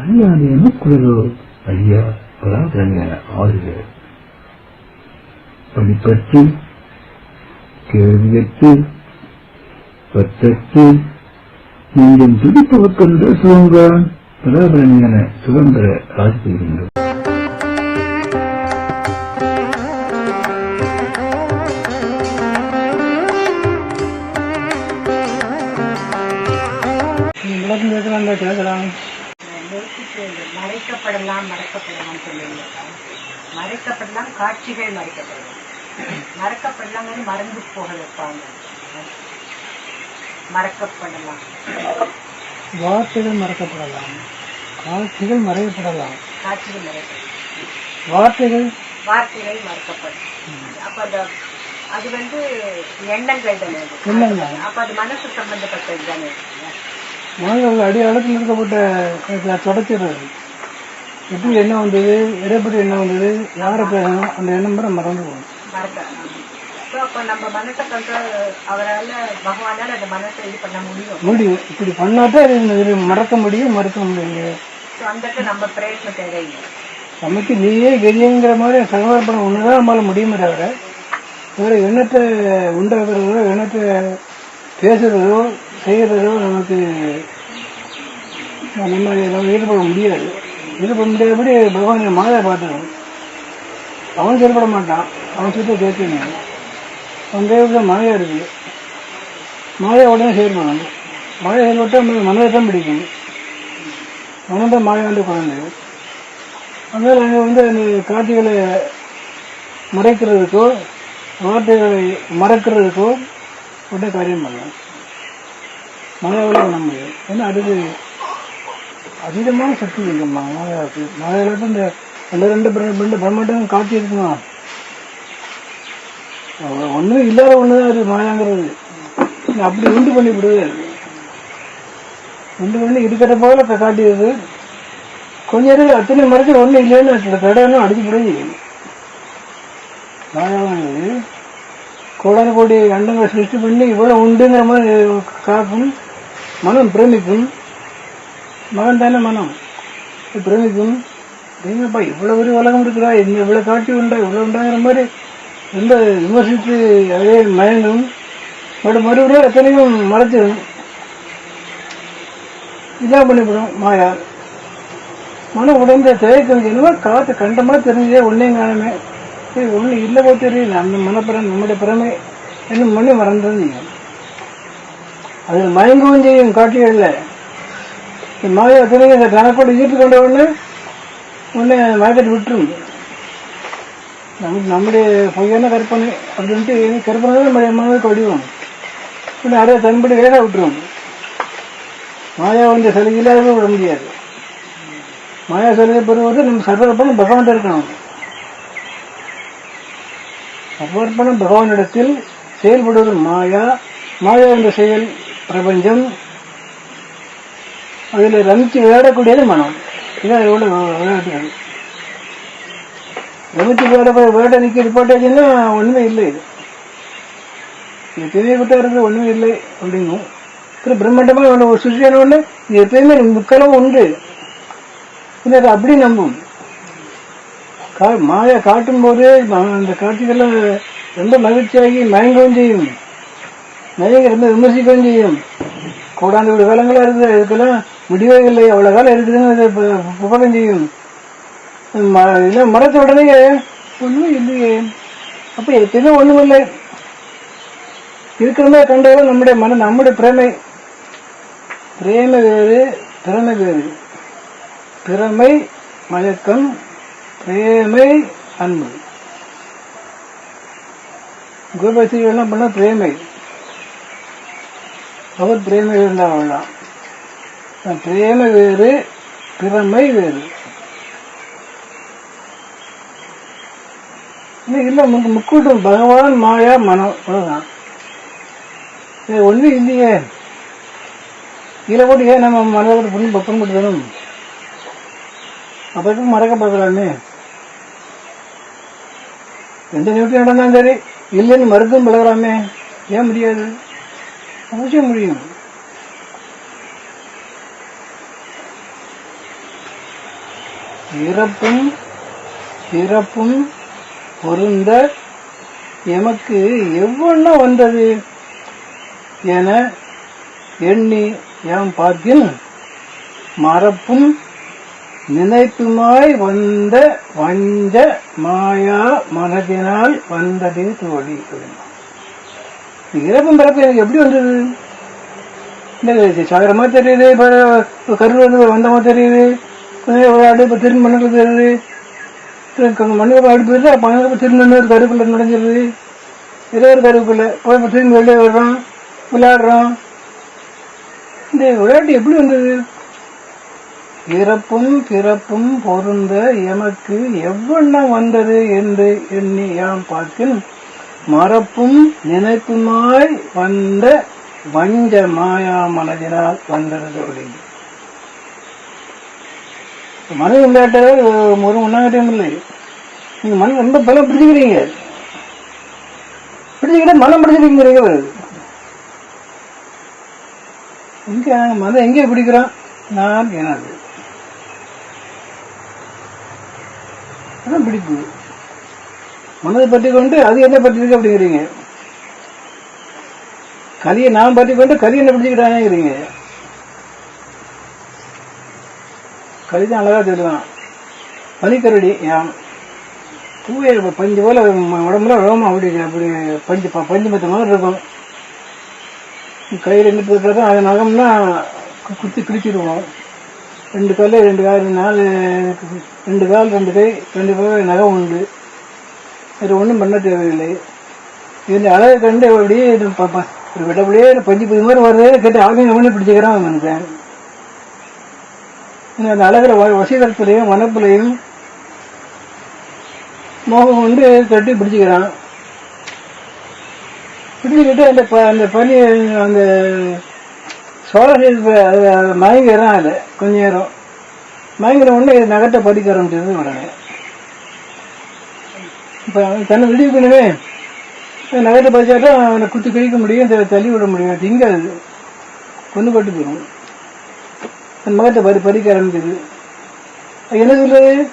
அல்லாது எனக்குள்ளதோ ஐயா பராதரங்க ஆறுக. படிப்பற்று கேள்வியற்று பற்றற்று நீங்கள் துடிப்பவர்க்கென்ற சுதந்திர பராபரங்கன சுதந்திர ராஜ் பெறுகின்றோம் விளக்கம் கேட்கலாம் கேட்கலாம். மறைக்கப்படலாம் மறக்கப்படலாம் சொல்லுவீங்க. மறைக்கப்படலாம் காட்சிகள் மறைக்கப்படலாம். மறக்கப்படலாம் மறந்து போக வைப்பாங்க மறக்கப்படலாம். வார்த்தைகள் மறக்கப்படலாம். காட்சிகள் மறைக்கப்படலாம் காட்சிகள் மறைக்கப்படலாம் வார்த்தைகள் வார்த்தைகள் மறக்கப்படும் அப்ப அந்த அது வந்து எண்ணங்கள் தானே. எண்ணங்கள். அப்ப அது மனசு சம்பந்தப்பட்டது தானே. மனதில் அடி அளத்தில் இருக்கப்பட்ட தொடச்சிடுறது எப்படி எண்ணம் வந்தது? எடைப்படி எண்ணம் வந்தது? யாரை பேசணும்? அந்த எண்ணம் மறந்து போகும் முடியும். இப்படி பண்ணாதான் மறக்க முடியும் மறுக்க முடியும் நமக்கு நீயே கெதிங்கிற மாதிரி சமர்ப்பணம் ஒண்ணுதான் நம்மளால முடியுமே தவிர வேற எண்ணத்தை உண்டாக்குறதோ எண்ணத்தை பேசுறதோ செய்யறதோ நமக்கு நம்ம நம்ம ஈடுபட முடியாது. ஈடுபட முடியாதபடி பகவான் மாதா பார்த்துக்கணும். அவன் செயல்பட மாட்டான். அவன் சுத்த கேட்கணும் அவன் கைவிட மாயா இருக்குது மாயா உடனே செயல்படணும். மாயா செயல்பட்டா மனதை தான் பிடிக்கும். மனம் தான் வந்து குழந்தை. அதனால் அங்கே வந்து அந்த காட்சிகளை மறைக்கிறதுக்கோ வார்த்தைகளை மறக்கிறதுக்கோ உடனே காரியம் பண்ணலாம் மாயாவில் நம்ம. ஏன்னா அடுத்து அதீதமான சக்தி இருக்குமா மாயாவுக்கு மாயாவிட்டு இந்த ரெண்டு ரெண்டு ரெண்டு பிரம்மாண்டம் காட்சி இருக்குமா? ஒன்றும் இல்லாத ஒன்று தான் அது மாயாங்கிறது. அப்படி உண்டு பண்ணி விடுது உண்டு பண்ணி இருக்கிற போல இப்ப காட்டியது. கொஞ்ச நேரம் அத்தனை மறைச்சு ஒன்றும் இல்லைன்னு கடையெல்லாம் அடிச்சு போய் மாயாவானது கோடான கோடி அண்டங்களை சிருஷ்டி பண்ணி இவ்வளவு உண்டுங்கிற மாதிரி காக்கணும் மனம் பிரமிக்கும் மகன் தானே மனம். பிரமிக்கும் தெய்வப்பா இவ்வளவு ஒரு உலகம் இருக்குதா? என்ன இவ்வளவு காட்சி உண்டா? இவ்வளவு உண்டாங்கிற மாதிரி ரொம்ப விமர்சித்து அதே மயங்கும். பட் மறுபடியும் எத்தனையும் மறைச்சிடும் இதான் பண்ணிவிடும் மாயா. மனம் உடம்புல தயக்கம் என்னவோ காற்று கண்டமாக தெரிஞ்சே ஒன்னையும் காணுமே. சரி ஒன்றும் இல்லை போ தெரியல. அந்த மனப்பிறம் நம்முடைய பிறமை என்ன மணி மறந்தது நீங்கள் அதில் மயங்கவும் செய்யும் காட்சிகள்ல மாயா துணை இந்த கணக்கோடு ஈர்த்து கொண்ட உடனே உடனே மயக்கத்தை விட்டுரும். நமக்கு நம்முடைய பொய்யான கற்பனை அப்படின்ட்டு கற்பனை தான் நம்முடைய மனதுக்கு வடிவம் உடனே அதை தன்படி வேக விட்டுரும். மாயா வந்து இல்லாத விட முடியாது. மாயா சிலையை பெறுவது நம்ம சர்வர்ப்பணம் பகவான் இருக்கணும். சர்வர்ப்பணம் பகவானிடத்தில் செயல்படுவது மாயா. மாயா என்ற செயல் பிரபஞ்சம் அதில் ரமிச்சு விளையாடக்கூடியது மனம். இதான் இதோட விளையாட்டுகள். ரமிச்சு விளையாட விளையாட நிற்கிறது போட்டாச்சுன்னா ஒண்ணுமே இல்லை இது. இது தெரியப்பட்ட இருக்கு ஒண்ணுமே இல்லை அப்படிங்கும் அப்புறம் பிரம்மாண்டமா ஒன்று ஒரு சுற்றியான ஒண்ணு இது எப்பயுமே முக்கலம் உண்டு. இல்லை அது அப்படி நம்பும். கா- மாயா காட்டும் போது அந்த காட்சிகள்லாம் ரொம்ப மகிழ்ச்சியாகி மயங்கவும் செய்யும். நிறைய ரொம்ப விமர்சிக்கவும் செய்யும். கூடாந்த ஒரு காலங்களா இருக்குது இதுக்கெல்லாம் முடிவே இல்லை. அவ்வளவு காலம் இருக்குதுன்னு அது புகழும் செய்யும். ம- இதெல்லாம் மறைச்ச உடனே ஒண்ணும் இல்லையே. அப்ப எப்பயுமே ஒண்ணும் இல்லை. இருக்கிறதா மாதிரி நம்முடைய மன நம்முடைய பிரமை. பிரேம வேறு திறமை வேறு. திறமை மயக்கம் பிரேமை அன்பு. கோபசி என்ன பண்ண பிரேமை. அவர் பிரேமை இருந்தால் பிரேம வேறு பிரமை வேறு. இல்ல, முக்கூட்டம் பகவான் மாயா மனம் அவ்வளோதான் இது ஒன்றும் இல்லையே. இதில் கூட ஏன் நம்ம மனதை பொண்ணு பக்கம் போட்டு தரும் அப்போ மறக்க பார்க்கலாமே. எந்த நிமிஷம் நடந்தாலும் சரி இல்லைன்னு மருத்துவம் பழகலாமே ஏன் முடியாது? சமைக்க முடியும் இறப்பும் பிறப்பும் பொருந்த எமக்கு எவ்வளோ வந்தது என எண்ணி ஏன் பார்க்கின் மறப்பும் நினைப்புமாய் வந்த வஞ்ச மாயா மனதினால் வந்தது தோழி. இறப்பும் பிறப்பு எனக்கு எப்படி வந்தது? இந்த சாகரமா தெரியுது இப்போ கருள் வந்து வந்தமா தெரியுது. கொஞ்சம் ஒரு இப்போ திரும்ப மண்ணுக்கு தெரியுது. மண்ணுக்கு அடுப்பு வருது அப்போ அங்கே திரும்ப ஒரு கருவுக்குள்ள நுழைஞ்சிருது. ஏதோ ஒரு கருவுக்குள்ள போய் இப்போ திரும்பி வெளியே வர்றோம் விளையாடுறோம். இந்த விளையாட்டு எப்படி வந்தது? இறப்பும் பிறப்பும் பொருந்த எமக்கு எவ்வண்ணம் வந்தது என்று எண்ணி யாம் பார்க்கின்? மறப்பும் நினைப்புமாய் வந்த வஞ்ச மாயா மனதினால் வந்தது அப்படின்னு மன விளையாட்டு ஒரு முன்னாடியும் இல்லை. நீங்க மனம் ரொம்ப பலம் பிடிச்சிக்கிறீங்க. பிடிச்சுக்கிட்ட மனம் பிடிச்சிருக்கீங்க வருது இங்க மனம் எங்கே பிடிக்கிறோம் நான் எனது. அதான் பிடிப்பு. மனதை பற்றி கொண்டு அது என்ன பற்றிருக்கு அப்படிங்கிறீங்க. கலியை நான் பற்றி கொண்டு கலி என்ன பிடிச்சிக்கிட்டாங்கிறீங்க களி தான் அழகா சொல்லுவான் பனிக்கரடி யாம். தூய பஞ்சு போல உடம்புல ரோமம் அப்படி அப்படி பஞ்சு ப- பஞ்சு மத்த மாதிரி இருக்கும். கையில் ரெண்டு இருக்கிறதோ அது நகம்னா குத்தி கிழிச்சிடுவோம். ரெண்டு கல் ரெண்டு கால் நாலு ரெண்டு கால் ரெண்டு கை ரெண்டு பேர் நகம் உண்டு. இது ஒன்றும் பண்ண தேவையில்லை. இந்த அழகை கண்டு அப்படியே ப- ஒரு விடப்படியே பஞ்சு புது மாதிரி வருது கேட்டு அவங்க அவனே பிடிச்சிக்கிறான் மனுஷன் அந்த அழகிற வ- மனப்புலையும் மோகம் வந்து கட்டி பிடிச்சிக்கிறான். பிடிச்சிக்கிட்டு அந்த ப- அந்த பனி அந்த சோழ மயங்கிறான் அது கொஞ்ச நேரம். மயங்கிற உடனே இது நகத்தை படிக்க ஆரம்பிச்சது உடனே. தன்னை விடுவி பண்ணுவே நகரத்தை படிச்சாட்டா அவனை குத்தி கழிக்க முடியும் தள்ளி விட முடியும். திங்காது. கொண்டு பட்டு போயிடும். அந்த மகத்தை படி படிக்க ஆரம்பிக்குது. என்ன சொல்றது?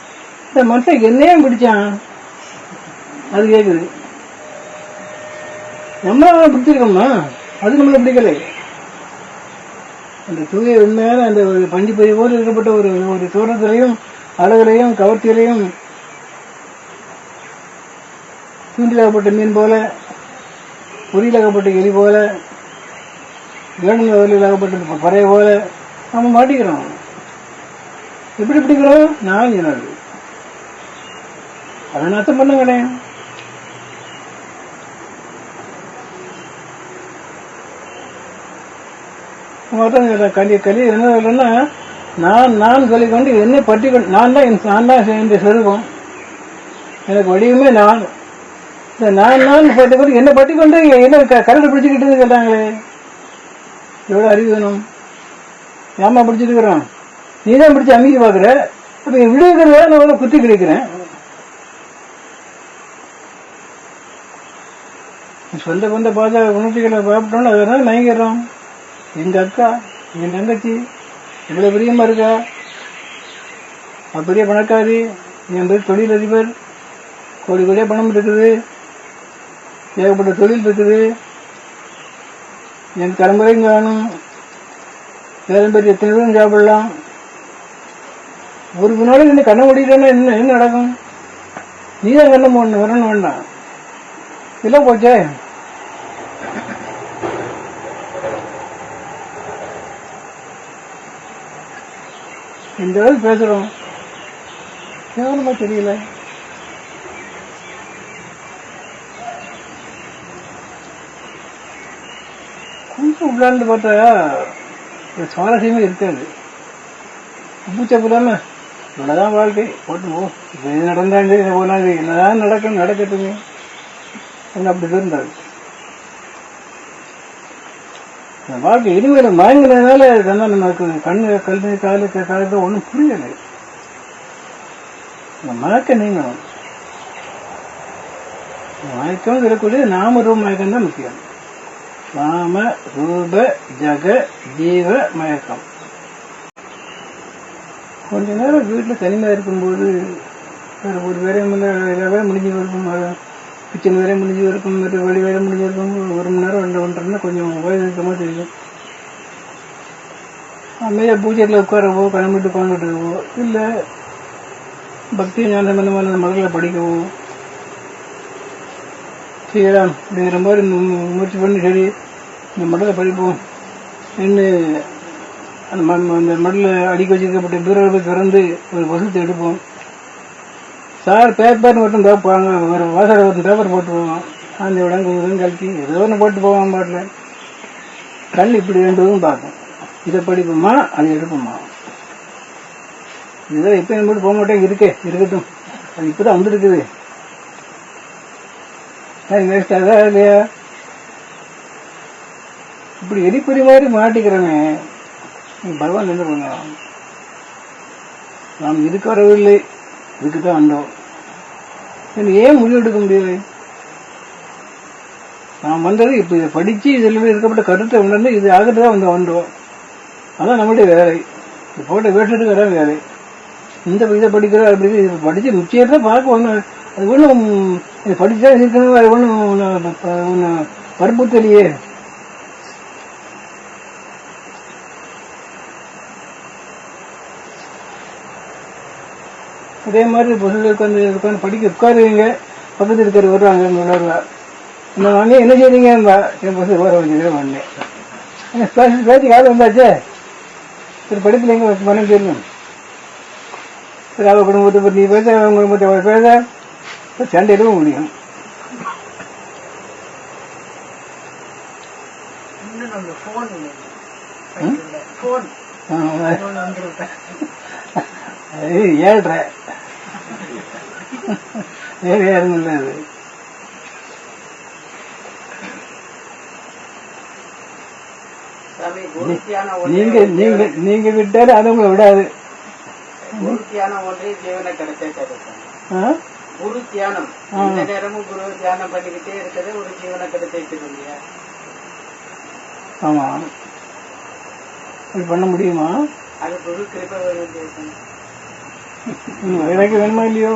இந்த மனுஷன் என்னையே பிடிச்சான். அது கேக்குது. நம்மள அவனை பிடிச்சிருக்கோமா அது நம்மளை பிடிக்கலை. அந்த தூய உண்மையான அந்த ஒரு பஞ்சு பறி போல் இருக்கப்பட்ட ஒரு ஒரு தோற்றத்திலையும் அழகுலையும் கவர்ச்சியிலையும் தூண்டிலாகப்பட்ட மீன் போல பொரியலாகப்பட்ட எலி போல வேணுங்க வகையிலாகப்பட்ட பறவை போல நம்ம மாட்டிக்கிறோம். எப்படி பிடிக்கிறோம் நாலஞ்சு நாள் அதை நத்தம் பண்ண மொத்தம் கலி கலி என்ன சொல்றேன்னா நான் நான் சொல்லிக்கொண்டு என்னை பற்றி நான் தான் நான் தான் இந்த சொருபம் எனக்கு வடிவமே நான். நான் நான் பற்றி கொண்டு என்னை பற்றி கொண்டு என்ன க- கரடு பிடிச்சிக்கிட்டு கேட்டாங்களே. எவ்வளோ அறிவு வேணும்? ஏமா பிடிச்சிருக்கிறான் நீ தான் பிடிச்சி அமைக்க பார்க்குற? அப்போ விடுவிக்கிறத நான் வந்து குத்தி கிடைக்கிறேன் சொந்த பந்த பாஜக உணர்ச்சிகளை பார்ப்பட்டோம்னு அதனால மயங்கிடுறோம் எங்கள் அக்கா என் தங்கச்சி இவ்வளோ பிரியமாக இருக்கா? அப்படியே பெரிய பணக்காரி என் பேர் தொழிலதிபர். கோடி கோடியாக பணம் இருக்குது. ஏகப்பட்ட தொழில் இருக்குது என் தலைமுறையும் காணும் வேலை பெரிய எத்தனை பேரும் சாப்பிடலாம்? ஒரு முன்னாடி இந்த கண்ணை முடிக்கலன்னா என்ன என்ன நடக்கும்? நீ தான் கண்ணை போடணும் வரணும் வேண்டாம் இல்லை போச்சே. இந்த அளவுக்கு பேசுகிறோம் கேவலமா தெரியல. கொஞ்சம் உள்ளாண்டு பார்த்தா சுவாரஸ்யமே இருக்காது. பூச்சா போடாம இவ்வளவுதான் வாழ்க்கை. போட்டு இப்போ இது நடந்தாங்க இது போனாது என்னதான் நடக்கும் நடக்கட்டுங்க என்று அப்படி இருந்தாரு இந்த வாழ்க்கை இனிமேல் மயங்கினதுனால இதெல்லாம் நமக்கு கண்ணு கல்வி காலு காலத்தை ஒன்றும் புரியலை. இந்த மயக்க நீங்கணும். மயக்கம் இருக்கக்கூடிய நாம ரூப மயக்கம் தான் முக்கியம். நாம ரூப ஜக ஜீவ மயக்கம். கொஞ்ச நேரம் வீட்டில் தனிமையாக இருக்கும்போது வேற ஒரு வேலையும் இல்லை எல்லா வேலையும் முடிஞ்சு இருக்கும் கிச்சன் வேலையும் முடிஞ்சு இருக்கும் மற்ற வழி வேலை முடிஞ்சு இருக்கும் ஒரு மணி நேரம் ரெண்டு ஒன்றரை கொஞ்சம் உபயோகமாக தெரியும். அமைதியாக பூஜையில் உட்காரவோ கிளம்பிட்டு உட்காந்துட்டுவோ இல்லை பக்தி ஞானம் இந்த மாதிரி மகளை படிக்கவோ செய்யலாம். அப்படிங்கிற மாதிரி முயற்சி பண்ணி சரி இந்த மடலை படிப்போம் என்ன அந்த மண் அந்த மடலில் அடிக்க வச்சிருக்கப்பட்ட பீரோவை திறந்து ஒரு வசத்தை எடுப்போம். சார் பேப்பர் மட்டும் பார்ப்பாங்க ஒரு வாசல் ஒரு பேப்பர் போட்டு போவோம் அந்த இடம் குங்குதம் கல்கி ஏதோ ஒன்று போட்டு போவான் பாட்டில். கண் இப்படி ரெண்டுதும் பார்ப்போம். இதை படிப்போமா? அதை எடுப்போமா? இதுதான் இப்போ நம்ம போக மாட்டேங்க இருக்கே இருக்கட்டும். அது இப்போதான் வந்துருக்குது. வேஸ்ட் ஆகுதா இல்லையா? இப்படி எரிப்பொறி மாதிரி மாட்டிக்கிறோமே நீ பகவான் என்ன பண்ணுவான் நாம் இதுக்கு வரவில்லை. இதுக்கு தான் வந்தோம். இது ஏன் முடிவெடுக்க முடியலை? நாம் வந்தது இப்போ இதை படித்து இதில் இருக்கப்பட்ட கருத்தை உணர்ந்து இது ஆகிட்டு தான் வந்து வந்தோம். அதான் நம்மளுடைய வேலை. இது போட்ட வேட்டுக்கு வர வேலை. இந்த இதை படிக்கிறோம் அப்படி இது படித்து தான் பார்க்க ஒன்று அது ஒன்றும் இது படித்தா இருக்கணும் அது ஒன்றும் ஒன்று வற்புறுத்தலையே அதே மாதிரி பொருள் உட்காந்து உட்காந்து படிக்க உட்காருவீங்க பக்கத்தில் இருக்கிற வருவாங்க உணர்வா இந்த வாங்கி என்ன செய்றீங்கன்பா என் பசங்க வர வேண்டியது வந்தேன் என்ன பேசி பேச்சு காலம் வந்தாச்சே? சரி படிக்கலைங்க மனம் தெரியும் சரி அவ குடும்பத்தை பற்றி நீ பேச அவங்க குடும்பத்தை அவர் பேச. சண்டையிடவும் முடியும். இன்னும் நம்ம போன் போன் ஆ, போன் வந்துருப்பேன் அது ஏழ்ரை வேறு யாரும் இல்லை அது. நீங்க நீங்க நீங்க விட்டாலும் அது உங்களை விடாது. குரு தியானம் இந்த நேரமும் குரு தியானம் பண்ணிக்கிட்டே இருக்கிறது ஒரு ஜீவனை கிடைச்சிருக்கு இல்லையா ஆமா. அப்படி பண்ண முடியுமா? அது குரு கிருப்பை வைராக்கியம் வேணுமா இல்லையோ?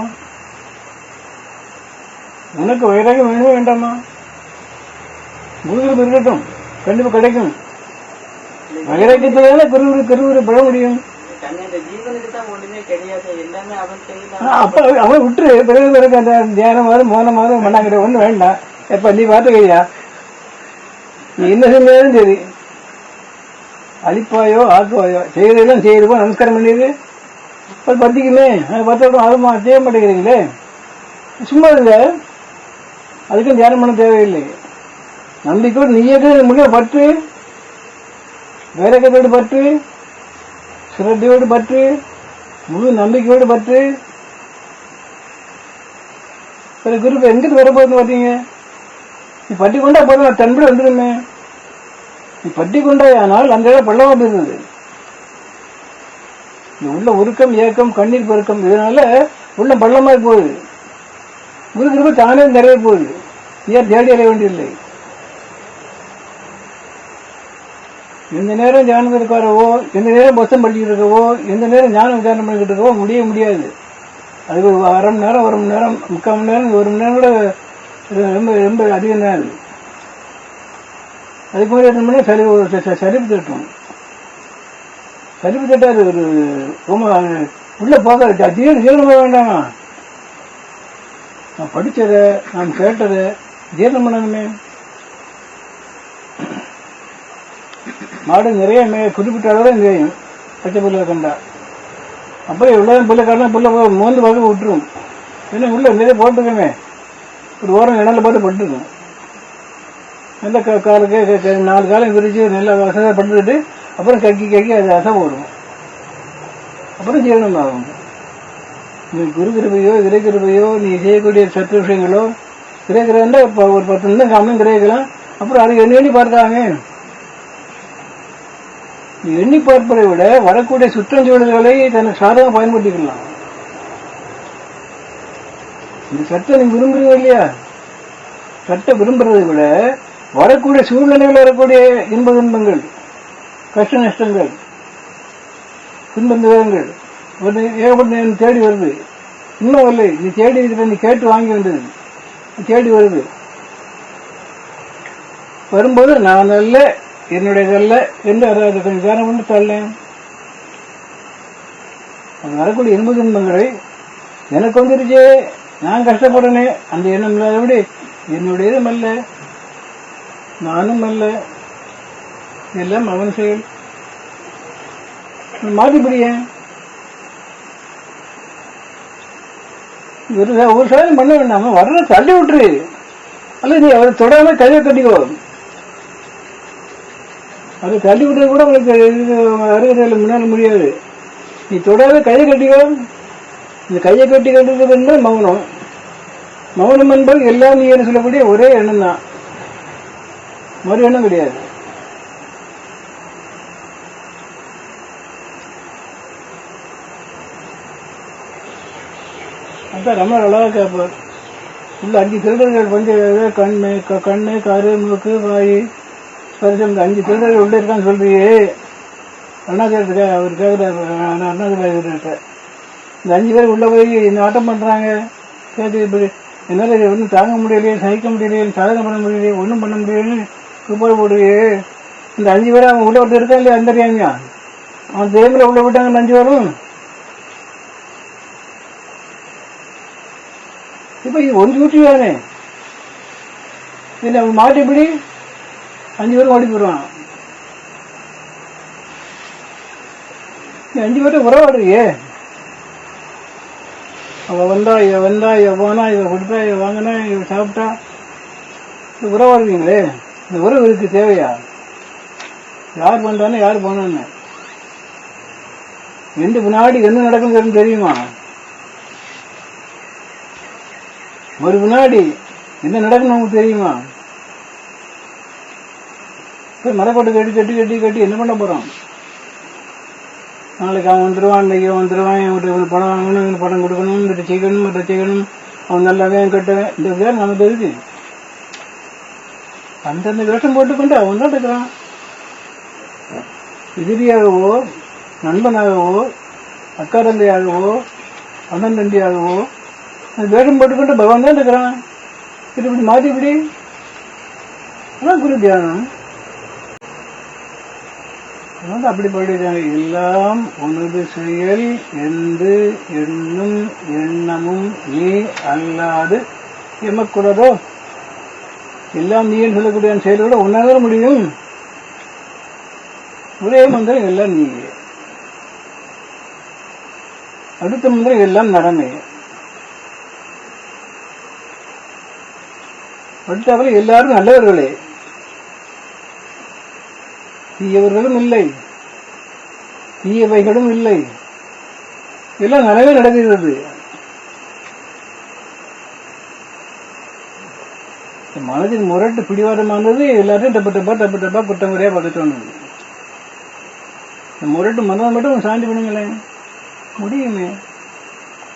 உனக்கு வைராக்கியம் வேணுமா வேண்டாமா? குருகுரு இருக்கட்டும் கண்டிப்பா கிடைக்கும். வைராக்கியத்தினால குருகுரு குருகுரு பெற முடியும். அப்ப அவன் விட்டுரு. பிறகு பிறகு அந்த தியானமாவது மோனமாவது பண்ணாங்கிட்ட ஒண்ணு வேண்டாம். எப்ப நீ பாத்துக்கையா நீ என்ன செஞ்சாலும் சரி. அழிப்பாயோ ஆக்குவாயோ செய்யறதெல்லாம் செய்யறப்போ நமஸ்காரம் பண்ணிடு அது பத்திக்குமே. பத்தட்டும் அதுமா செய்ய மாட்டேங்கிறீங்களே. சும்மா இல்ல அதுக்கும் தியானம் பண்ண தேவையில்லை. நம்பிக்கையோடு நீயே முடிய பற்று. வேலக்கத்தோடு பற்று. சிரட்டையோடு பற்று. முழு நம்பிக்கையோடு பற்று. சில குரூப் எங்கிட்டு வரப்போகுதுன்னு பார்த்தீங்க நீ பட்டி கொண்டா போதும் தன்பட வந்துடுமே. நீ பட்டி கொண்டா ஆனால் அந்த இடம் பள்ளமா போயிருந்தது. இந்த உள்ள உருக்கம் ஏக்கம் கண்ணீர் பெருக்கம் இதனால உள்ள பள்ளமா போகுது. குரு கிருப தானே நிறைய போகுது ஏன் தேடி அடைய வேண்டியதில்லை எந்த நேரம் தியானம் இருக்காரவோ எந்த நேரம் புத்தம் படிச்சுட்டு இருக்கவோ எந்த நேரம் ஞானம் தியானம் பண்ணிக்கிட்டு இருக்கவோ முடிய முடியாது அது ஒரு அரை மணி நேரம் ஒரு மணி நேரம் முக்கால் மணி நேரம் ஒரு மணி நேரம் கூட ரொம்ப ரொம்ப அதிக நேரம் அதுக்கு மாதிரி ரெண்டு மணி நேரம் சரி ச- சரிப்பு தட்டும் சரிப்பு தட்டாது ஒரு ரொம்ப உள்ளே போக அதிகம் ஜீவனம் போக வேண்டாமா நான் படித்ததை நான் கேட்டதை ஜீரணம் பண்ணணுமே. மாடு நிறைய குறிப்பிட்ட அளவு தான் பச்சை புல்லை கண்டா. அப்புறம் எவ்வளோ புல்லை காட்டினா புல்லை போ- மோந்து பார்க்க விட்டுரும். ஏன்னா உள்ள நிறைய போட்டுருக்கமே. ஒரு ஓரம் இடையில போட்டு பட்டுருக்கும் நல்ல க- காலுக்கு நாலு காலம் விரிச்சு நல்ல வசதியாக படுத்துக்கிட்டு அப்புறம் கக்கி கக்கி அது அசை போடும். அப்புறம் ஜீரணம் ஆகும். நீ குரு கிருபையோ இறை கிருபையோ நீ செய்யக்கூடிய சத்து விஷயங்களோ கிரகிரண்டா இப்போ ஒரு பத்து நிமிடம் காமலும் கிரகிக்கலாம். அப்புறம் அதை எண்ணி எண்ணி பார்த்தாங்க? நீ எண்ணி பார்ப்பதை விட வரக்கூடிய சுற்றஞ்சூழல்களை தனக்கு சாதகம் பயன்படுத்திக்கலாம். இந்த சட்டை நீங்க விரும்புறீங்க இல்லையா? சட்டை விரும்புறதை விட வரக்கூடிய சூழ்நிலைகள் வரக்கூடிய இன்ப துன்பங்கள் கஷ்ட நஷ்டங்கள் துன்ப துயரங்கள் ஒரு ஏகப்பட்ட தேடி வருது. இன்னும் இல்லை நீ தேடி இருக்கிற நீ கேட்டு வாங்கி வந்தது. தேடி வருது. வரும்போது நான் அல்ல என்னுடையதல்ல என்று அதை கொஞ்சம் நேரம் கொண்டு தள்ளேன். அது வரக்கூடிய இன்ப துன்பங்களை எனக்கு வந்துருச்சே நான் கஷ்டப்படுறேனே அந்த எண்ணம் இல்லாதபடி என்னுடையதும் அல்ல நானும் அல்ல எல்லாம் அவன் செயல். மாற்றிப்படியேன் ஒரு ஒரு சாதம் பண்ண வேண்டாம. வர்ற தள்ளி விட்டுரு. அல்ல நீ அவரை தொடாம கையை கட்டிக்கோ அதை தள்ளி விட்டது கூட உங்களுக்கு அருகதையில் முன்னால் முடியாது. நீ தொடாத கையை கட்டிக்கோ. இந்த கையை கட்டி கட்டுறது மௌனம். மௌனம் என்பது எல்லாம் நீ சொல்லக்கூடிய ஒரே எண்ணம் தான். மறு எண்ணம் கிடையாது. பார்த்தா ரொம்ப அழகா கேட்பார் உள்ள அஞ்சு திருடர்கள் வந்து கண் கண்ணு க- கண்ணு கரு மூக்கு வாய் ஸ்பரிசம் இந்த அஞ்சு திருடர்கள் உள்ளே இருக்கான்னு சொல்றியே. அண்ணாச்சாரத்துக்கு அவர் கேட்குறாரு அண்ணாச்சாரிட்ட இந்த அஞ்சு பேர் உள்ள போய் என்ன ஆட்டம் பண்ணுறாங்க கேட்டு இப்படி என்னால் இதை ஒன்றும் தாங்க முடியலையே சகிக்க முடியலையே சாதனை பண்ண முடியலையே ஒன்றும் பண்ண முடியலன்னு சூப்பர் போடுவே இந்த அஞ்சு பேர் அவன் உள்ள ஒருத்தர் இருக்கா இல்லையா அந்த அவன் தேமில் உள்ள விட்டாங்க அஞ்சு பேரும்? இப்ப இது ஒரு ஊற்றி வேணுமே இல்லை மாட்டு எப்படி? இப்படி அஞ்சு பேரும் ஓடி போயிடுவான் நீ அஞ்சு பேர்ட்ட உறவாடுறியே அவ வந்தா இவ வந்தா இவ போனா இவ கொடுத்தா இவ வாங்கினா இவ சாப்பிட்டா. இது உறவாடுவீங்களே இந்த உறவு இதுக்கு தேவையா? யார் வந்தானே யார் போனான்னு. எந்த முன்னாடி என்ன நடக்குங்கிறது தெரியுமா? ஒரு வினாடி என்ன நடக்குன்னு நமக்கு தெரியுமா? மரக்கோட்டை கட்டி கட்டி கட்டி கட்டி என்ன பண்ண போறோம்? நாளைக்கு அவன் வந்துடுவான் இன்னைக்கு அவன் வந்துடுவான் என் வீட்டுக்கு பணம் வாங்கணும் இவனுக்கு பணம் கொடுக்கணும் இதை செய்யணும் இதை செய்யணும். அவன் நல்லவன் கட்டுவேன் இந்த பேர் நமக்கு இருக்கு அந்தந்த வேஷம் போட்டுக்கொண்டு அவன் தான் இருக்கிறான். எதிரியாகவோ நண்பனாகவோ அக்கா தந்தையாகவோ அண்ணன் தம்பியாகவோ அது வேடம் போட்டுக்கொண்டு பகவான் தான் இருக்கிறான் இது இப்படி மாத்தி இப்படி அதான் குரு தியானம் அதான் அப்படி படிக்கிறாங்க எல்லாம் உனது செயல் என்று எண்ணும் எண்ணமும் நீ அல்லாது எமக்கூடாதோ எல்லாம் நீ சொல்லக்கூடிய அந்த செயலோட உன்னாக முடியும் ஒரே மந்திரம் எல்லாம் நீ அடுத்த மந்திரம் எல்லாம் நடமையே அடுத்தவரை எல்லாரும் நல்லவர்களே. தீயவர்களும் இல்லை. தீயவைகளும் இல்லை. எல்லாம் நனவே நடக்கிறது. இந்த மனதின் முரட்டு பிடிவாதமானது எல்லாத்தையும் டப்பு டப்பா டப்பு டப்பா குட்டம் குறையா பார்க்க வந்தது. இந்த முரட்டு மனதை மட்டும் சாந்தி பண்ணுங்களேன் முடியுமே.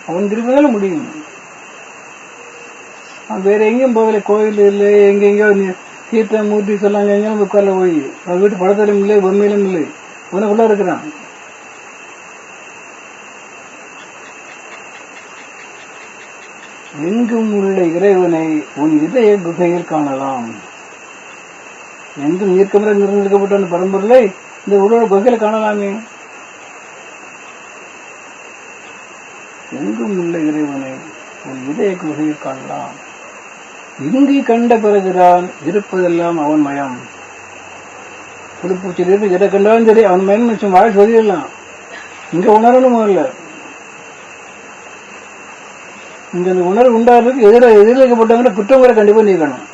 அவன் திரும்பினால முடியும். வேற எங்கேயும் போகல கோயில் இல்லை எங்கெங்கயோ தீர்த்தம் மூர்த்தி சொல்லாங்க எங்கேயும் உட்கார்ல போய். அவர் வீட்டு படத்திலும் இல்லை பொம்மையிலும் இல்லை. உனக்குள்ள இருக்கிறான். எங்கும் உள்ள இறைவனை உன் இதய குகையில் காணலாம். எங்கும் ஈர்க்கமுறை நிர்ணயிக்கப்பட்ட அந்த பரம்பொருளை இந்த உடல் குகையில காணலாமே. எங்கும் உள்ள இறைவனை உன் இதய குகையில் காணலாம். இங்கு கண்ட பிறகுதான் இருப்பதெல்லாம் அவன் மயம். புதுப்பூச்சிலிருந்து எதை கண்டாலும் சரி அவன் மயம் வச்சு வாய் சொல்லிடலாம். இங்க உணரணும் முதல்ல இந்த அந்த உணர்வு உண்டாகிறதுக்கு எதிர எதிர்க்கப்பட்டவங்க குற்றம் கூட கண்டிப்பா நீக்கணும்.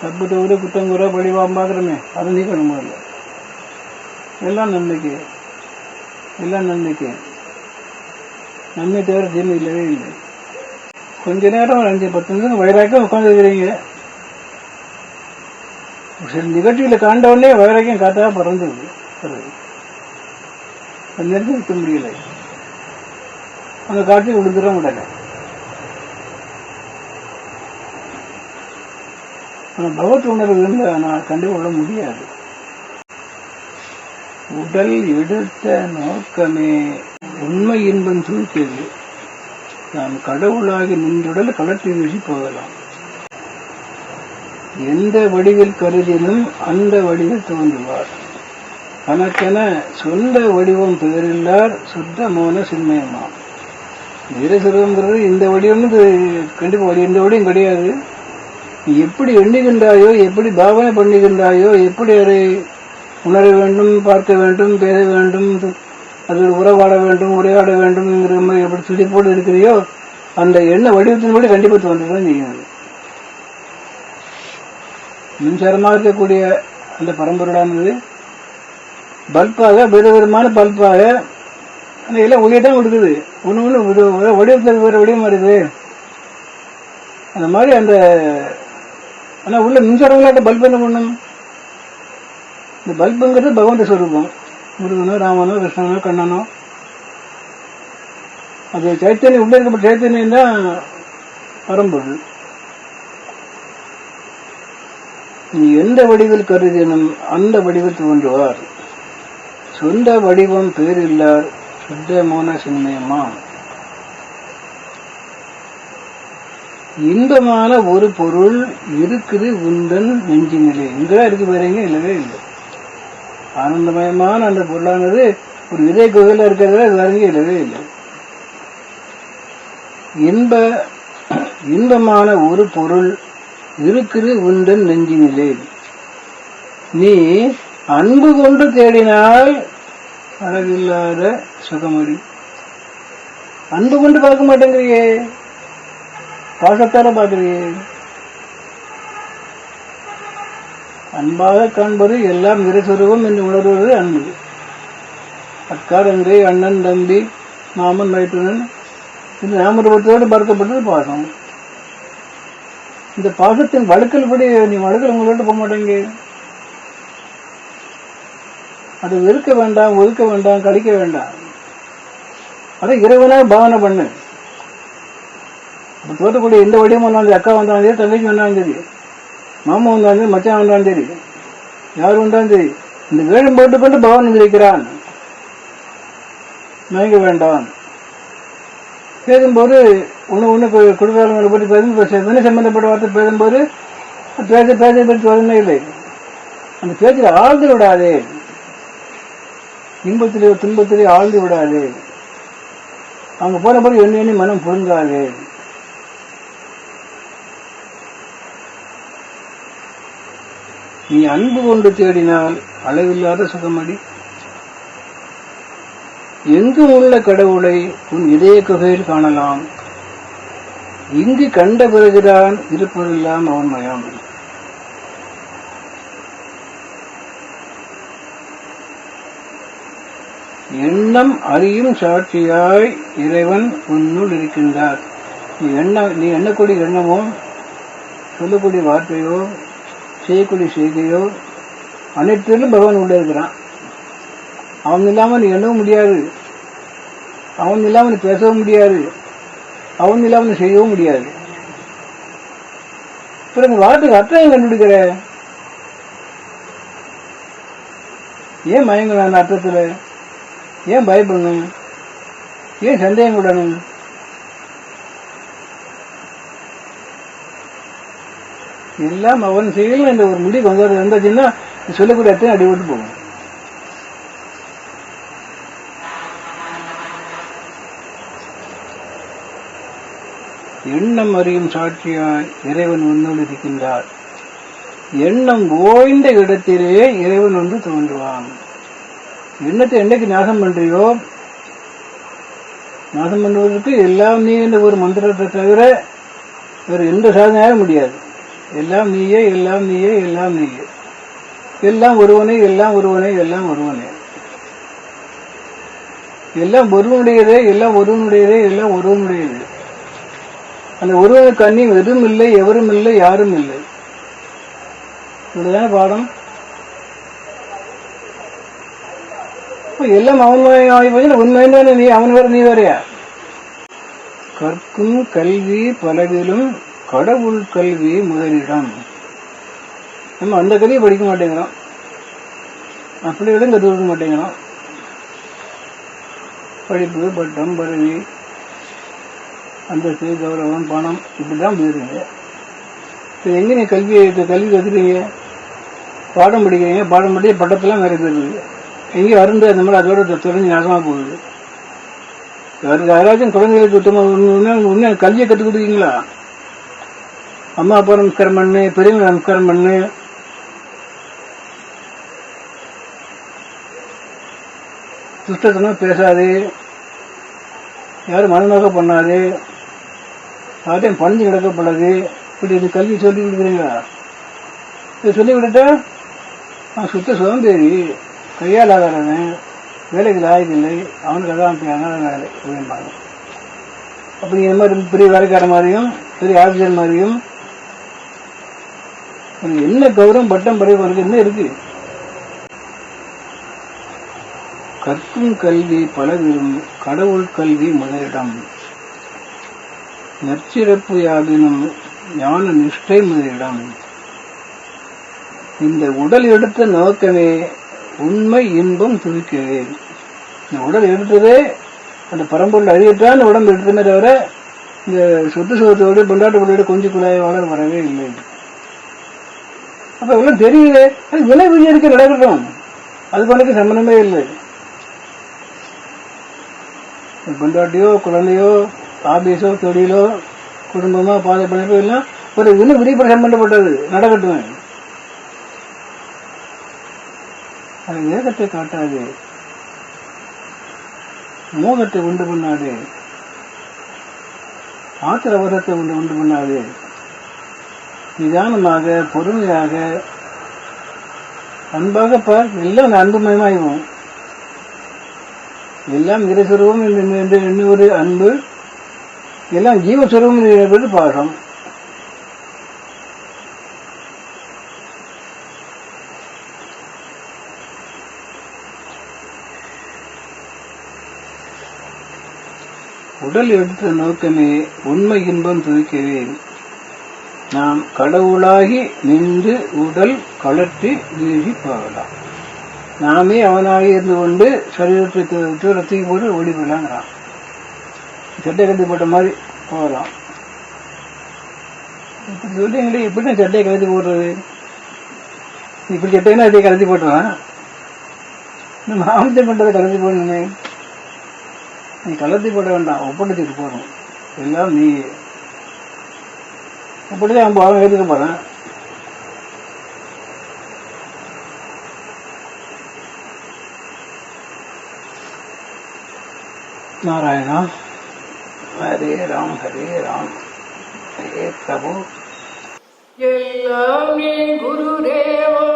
தப்பு தவிர குற்றம் கூட பழிவாம் பாக்கிறோமே அதை நீக்கணும் முதல்ல எல்லாம் நன்மைக்கு எல்லாம் நன்மைக்கு நன்மை தவிர தீமை இல்லவே இல்லை. கொஞ்ச நேரம் ஒரு அஞ்சு பத்து நிமிஷம் வைராக்கியம் உட்காந்துருக்கிறீங்க சில நிகழ்ச்சியில் காண்ட உடனே வைராக்கியம் காத்தா பறந்துருது. பிறகு அந்த நேரத்தில் நிற்க முடியல. அந்த காட்சி விழுந்துட முடியல. ஆனால் பகவத் உணர்வு இருந்து நான் கண்டுகொள்ள முடியாது. உடல் எடுத்த நோக்கமே உண்மை இன்பம் தூக்கியது நாம் கடவுளாகி நின்றுடல் கலற்றி வீசி போகலாம். எந்த வடிவில் கருதினும் அந்த வடிவில் தோன்றுவார். தனக்கென சொந்த வடிவம் பெயரில்லார் சுத்த மோன சின்மயமா வீரசுரங்கிறது இந்த வடிவம் கண்டிப்பா வடி வடிவம் கிடையாது. நீ எப்படி எண்ணுகின்றாயோ எப்படி பாவனை பண்ணுகின்றாயோ எப்படி அதை உணர வேண்டும் பார்க்க வேண்டும் பேச வேண்டும் அது உறவாட வேண்டும் உரையாட வேண்டும் என்கிற மாதிரி எப்படி துடிப்போடு இருக்கிறையோ அந்த எண்ண வடிவத்தின்படி கண்டிப்பாக தோன்றதான் செய்யும் மின்சாரமாக இருக்கக்கூடிய அந்த பரம்பொருளானது பல்பாக விதவிதமான பல்பாக அந்த எல்லாம் ஒளியை தான் கொடுக்குது ஒன்று ஒன்று வடிவத்தில் வேறு வடிவம் வருது. அந்த மாதிரி அந்த ஆனால் உள்ள மின்சாரம் இல்லாத பல்ப் என்ன பண்ணும்? இந்த பல்புங்கிறது பகவந்த ஸ்வரூபம். முருகனோ ராமனோ கிருஷ்ணனோ கண்ணனோ. அது சைத்தன்யம் உள்ளே இருக்கப்பட்ட சைத்தன்யம் தான் பரம்பொருள் நீ எந்த வடிவில் கருதினும் அந்த வடிவில் தோன்றுவார். சொந்த வடிவம் பேரில்லார் சுத்த மோன சின்மயமா இன்பமான ஒரு பொருள் இருக்குது உந்தன் நெஞ்சினிலே. இங்கதான் இருக்கு பாருங்க இல்லவே இல்லை. ஆனந்தமயமான அந்த பொருளானது ஒரு இதய குகையில் இருக்கிறதுல அது வேறங்க இல்லவே இல்லை. இன்ப இன்பமான ஒரு பொருள் இருக்குது உந்தன் நெஞ்சினிலே. நீ அன்பு கொண்டு தேடினால் அளவில்லாத சுகமடி அன்பு கொண்டு பார்க்க மாட்டேங்கிறியே. பாசத்தால பார்க்குறியே. அன்பாக காண்பது எல்லாம் விரசுருவம் என்று உணர்வது அன்பு. அக்கா தங்கை அண்ணன் தம்பி மாமன் மைத்துனன் இந்த நாமரூபத்தோடு பார்க்கப்பட்டது பாசம். இந்த பாசத்தின் வழுக்கல் படி நீ வழுக்கல் உங்களோட போக மாட்டேங்க. அது வெறுக்க வேண்டாம் ஒதுக்க வேண்டாம் கழிக்க வேண்டாம். அதை இறைவனாக பாவனை பண்ணு. இப்ப தோட்டக்கூடிய எந்த வடிவம் வந்தாலும் சரி, அக்கா வந்தாலும் சரி தங்கச்சி வந்தாலும் சரி மாமா வந்தாலும் சரி மச்சான் உண்டான் சரி. யார் உண்டான் சரி? இந்த வேடம் போட்டுக்கொண்டு பகவான் இருக்கிறான் மயங்க வேண்டாம். பேசும்போது ஒன்று ஒன்று குடும்பங்களை பற்றி பேசும் என்ன சம்மந்தப்பட்ட வார்த்தை பேசும்போது பேச பேச பற்றி சொல்லவே இல்லை. அந்த பேச்சில் ஆழ்ந்து விடாதே. இன்பத்திலேயோ துன்பத்திலேயோ ஆழ்ந்து விடாதே. அவங்க போன பிறகு எண்ணி எண்ணி மனம் புழுங்காது நீ அன்பு கொண்டு தேடினால் அளவில்லாத சுகமடி. எங்கும் உள்ள கடவுளை உன் இதய குகையில் காணலாம்? இங்கு கண்ட பிறகுதான் இருப்பதெல்லாம் அவன் மயம் எண்ணம் அறியும் சாட்சியாய் இறைவன் உன்னுள் இருக்கின்றார். நீ எண்ண நீ எண்ணக்கூடிய எண்ணமோ? சொல்லக்கூடிய வார்த்தையோ செய்யக்கூடிய செய்கையோ அனைத்திலும் பகவான் உள்ள இருக்கிறான். அவன் இல்லாமல் நீ எண்ணவும் முடியாது. அவன் இல்லாமல் நீ பேசவும் முடியாது. அவன் இல்லாமல் நீ செய்யவும் முடியாது. பிறகு வார்த்தைக்கு அர்த்தம் கண்டுபிடிக்கிற? ஏன் மயங்கணும் அந்த அர்த்தத்தில்? ஏன் பயப்படணும்? ஏன் சந்தேகம் விடணும் எல்லாம் அவன் செயல் இந்த ஒரு முடிவு வந்து வந்தாச்சுன்னா சொல்லக்கூடிய அர்த்தம் அடிபட்டு போகும். எண்ணம் அறியும் சாட்சியாய் இறைவன் ஒன்று இருக்கின்றார். எண்ணம் ஓய்ந்த இடத்திலே இறைவன் வந்து தோன்றுவான். எண்ணத்தை என்னைக்கு நாசம் பண்றியோ நாசம் பண்ணுவதற்கு எல்லாம் நீ என்ற ஒரு மந்திரத்தை தவிர வேறு எந்த சாதனையாக முடியாது. எல்லாம் நீயே எல்லாம் நீயே எல்லாம் நீயே. எல்லாம் ஒருவனே எல்லாம் ஒருவனே எல்லாம் ஒருவனே. எல்லாம் ஒருவனுடையதே எல்லாம் ஒருவனுடையதே எல்லாம் ஒருவனுடையது. அந்த ஒருவனுக்கு அந்நியம் எதுவும் இல்லை எவரும் இல்லை யாரும் இல்லை. இப்படிதானே பாடம்? எல்லாம் அவன் உண்மையும் தானே நீ அவன் வேற நீ வேறையா? கற்கும் கல்வி பலவிலும் கடவுள் கல்வி முதலிடம். நம்ம அந்த கல்வியை படிக்க மாட்டேங்கிறோம். அப்படியும் கற்றுக் கொடுக்க மாட்டேங்கிறோம். படிப்பு பட்டம் பதவி அந்தஸ்து கௌரவம் பணம் இப்படிதான் போயிருங்க இப்போ எங்கே நீ கல்வி கல்வி கற்றுக்கிறீங்க பாடம் படிக்கிறீங்க பாடம் படி பட்டத்தெல்லாம் வேற போயிருது எங்கேயும் அருந்து அந்த மாதிரி அதோட தொடர்ந்து நாசமாக போகுது. யாருக்கு யாராச்சும் குழந்தைகளுக்கு சுத்தமாக உண்மையாக கல்வியை கற்றுக் கொடுக்குறீங்களா? அம்மா அப்பா நமஸ்காரம் பண்ணு பெரியவங்க நமஸ்காரம் பண்ணு. துஷ்டத்தனம் பேசாது. யாரும் மனநோக்க பண்ணாது. யார்ட்டையும் பணிஞ்சு கிடக்கப்படாது இப்படி இது கல்வி சொல்லி கொடுக்குறீங்களா? இது சொல்லி கொடுத்தா நான் சுத்த சோம்பேறி கையால் ஆகாதவன். வேலைக்கு லாயக்கில்லை அவனுக்கு அதான் அதான் வேலை அப்படிம்பாங்க. அப்படி இந்த மாதிரி பெரிய வேலைக்கார மாதிரியும் பெரிய ஆஃபீஸர் மாதிரியும் உனக்கு என்ன கௌரவம் பட்டம் படைப்பு உனக்கு என்ன இருக்கு? கற்கும் கல்வி பலவிலும் கடவுள் கல்வி முதலிடம். நற்சிறப்பு யாவினும் ஞான நிஷ்டை முதலிடம். இந்த உடல் எடுத்த நோக்கமே உண்மை இன்பம் துதிக்கவே. இந்த உடல் எடுத்ததே அந்த பரம்பொருள் அறிவிட்டான் உடம்பு எடுத்தமே தவிர இந்த சொத்து சுகத்தோடு பொண்டாட்டுகளோடு கொஞ்சம் குழாய் வளர வரவே இல்லை. அப்ப எல்லாம் தெரியுது அது விலை விஜயருக்கு நடக்கட்டும். அதுக்கு உனக்கு சம்பந்தமே இல்லை. பொண்டாட்டியோ குழந்தையோ ஆபீஸோ தொழிலோ குடும்பமோ பாதை படிப்போ எல்லாம் ஒரு வினை விதிப்பட சம்பந்தப்பட்டது. நடக்கட்டும். அது வேகத்தை காட்டாது. மோகத்தை உண்டு பண்ணாது. ஆத்திரவரத்தை உண்டு உண்டு பண்ணாது. நிதானமாக பொறுமையாக அன்பாக பார் எல்லாம் அன்புமயமாகும் எல்லாம் இரசுரவும் என்று ஒரு அன்பு எல்லாம் ஜீவஸ்வரூபம் என்பது பாடம் உடல் எடுத்த நோக்கமே உண்மை இன்பம் துதிக்கிறேன் நாம் கடவுளாகி நின்று உடல் கலற்றி வீசி போகலாம். நாமே அவனாகி இருந்து கொண்டு சரீரத்தை விட்டு போட்டு ஓடி போயிடலாங்கிறான் சட்டை கழுதி போட்ட மாதிரி போகலாம். இப்படி சொல்றீங்களே எப்படி சட்டையை கழுதி போடுறது? இப்படி சட்டைன்னா அதை கழுத்தி போட்டுறான் இந்த மாமத்தை பண்ணுறதை கழுத்தி போடணுமே. நீ கலத்தி போட வேண்டாம் ஒப்படைச்சிட்டு போகணும். எல்லாம் நீ அப்படிதான் அவன் அவன் எடுத்துக்க போறேன் நாராயணா ஹரே ராம் ஹரே ராம் ஹரே பிரபு. எல்லாமே குரு தேவோ